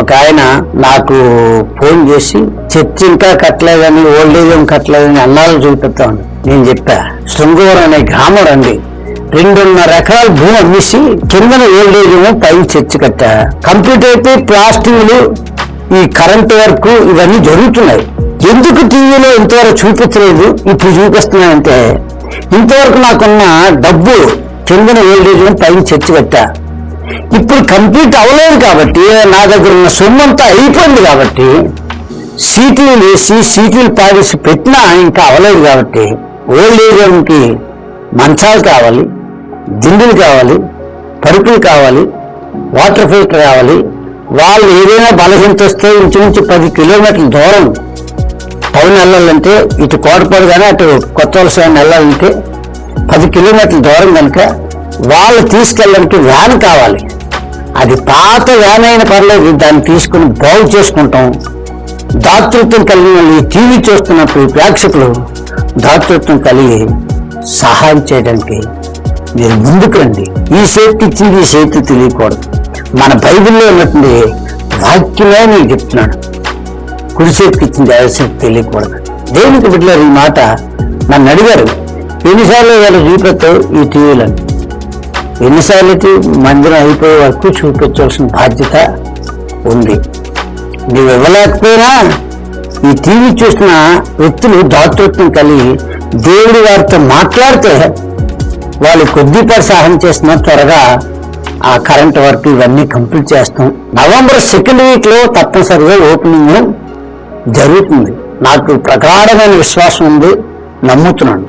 ఒక ఆయన నాకు ఫోన్ చేసి చర్చ్ ఇంకా కట్టలేదని ఓల్డ్ ఏజ్ కట్టలేదని అన్నాలు చూపిస్తా నేను చెప్పా శృంగవరం అనే గ్రామం రండి. రెండున్నర ఎకరాల భూమి అమ్మేసి కిందన ఓల్డ్ ఏజ్ హోమ్ పైన చర్చ్ కట్టా. కంప్లీట్ అయితే ప్లాస్టిక్లు ఈ కరెంట్ వర్క్ ఇవన్నీ జరుగుతున్నాయి. ఎందుకు టీవీలో ఇంతవరకు చూపించలేదు? ఇప్పుడు చూపిస్తున్నాయంటే ఇంతవరకు నాకున్న డబ్బు కిందన ఓల్డ్ ఏజ్ పైన చర్చ్ కట్టా. ఇప్పుడు కంప్లీట్ అవ్వలేదు కాబట్టి నా దగ్గర ఉన్న సొమ్మంతా అయిపోయింది కాబట్టి సీట్లు వేసి సీట్లు పాడేసి పెట్టినా ఇంకా అవ్వలేదు కాబట్టి ఓల్డ్ ఏజ్ హోమ్కి మంచాలు కావాలి దిండులు కావాలి పరుపులు కావాలి వాటర్ ఫిల్టర్ కావాలి. వాళ్ళు ఏదైనా బలహీనత వస్తే ఇంచుమించు పది కిలోమీటర్ల దూరం టౌన్ వెళ్ళాలంటే ఇటు కోటపాడు కానీ అటు కొత్త వలస వెళ్ళాలంటే పది కిలోమీటర్ల దూరం కనుక వాళ్ళు తీసుకెళ్ళడానికి వ్యాన్ కావాలి. అది పాత వ్యాన్ అయిన పర్లేదు దాన్ని తీసుకుని బాగు చేసుకుంటాం. దాతృత్వం కలిగిన ఈ టీవీ చూస్తున్నప్పుడు ఈ ప్రేక్షకులు దాతృత్వం కలిగి సహాయం చేయడానికి మీరు ముందుకు రండి. ఈ చేతికి ఇచ్చింది ఈ చేతి తెలియకూడదు. మన బైబిల్లో ఉన్నటువంటి వాక్యమే నేను చెప్తున్నాడు కుడి చేతికి ఇచ్చింది ఆ చేతికి తెలియకూడదు. దేవునికి బిడ్డలారు ఈ మాట నన్ను అడిగారు. ఎన్నిసార్లు వాళ్ళు చూపెత్తావు ఈ టీవీలో? ఎన్నిసార్లు మందిరం అయిపోయే వరకు చూపించాల్సిన బాధ్యత ఉంది. నువ్వు ఇవ్వలేకపోయినా ఈ టీవీ చూసిన వ్యక్తులు దాతృత్వం కలిగి దేవుడి వారితో మాట్లాడితే వాళ్ళు కొద్దిపాటి సహాయం చేసిన త్వరగా ఆ కరెంట్ వర్క్ ఇవన్నీ కంప్లీట్ చేస్తాం. నవంబర్ సెకండ్ వీక్లో తప్పనిసరిగా ఓపెనింగ్ జరుగుతుంది. నాకు ప్రగాఢమైన విశ్వాసం ఉంది. నమ్ముతున్నాను.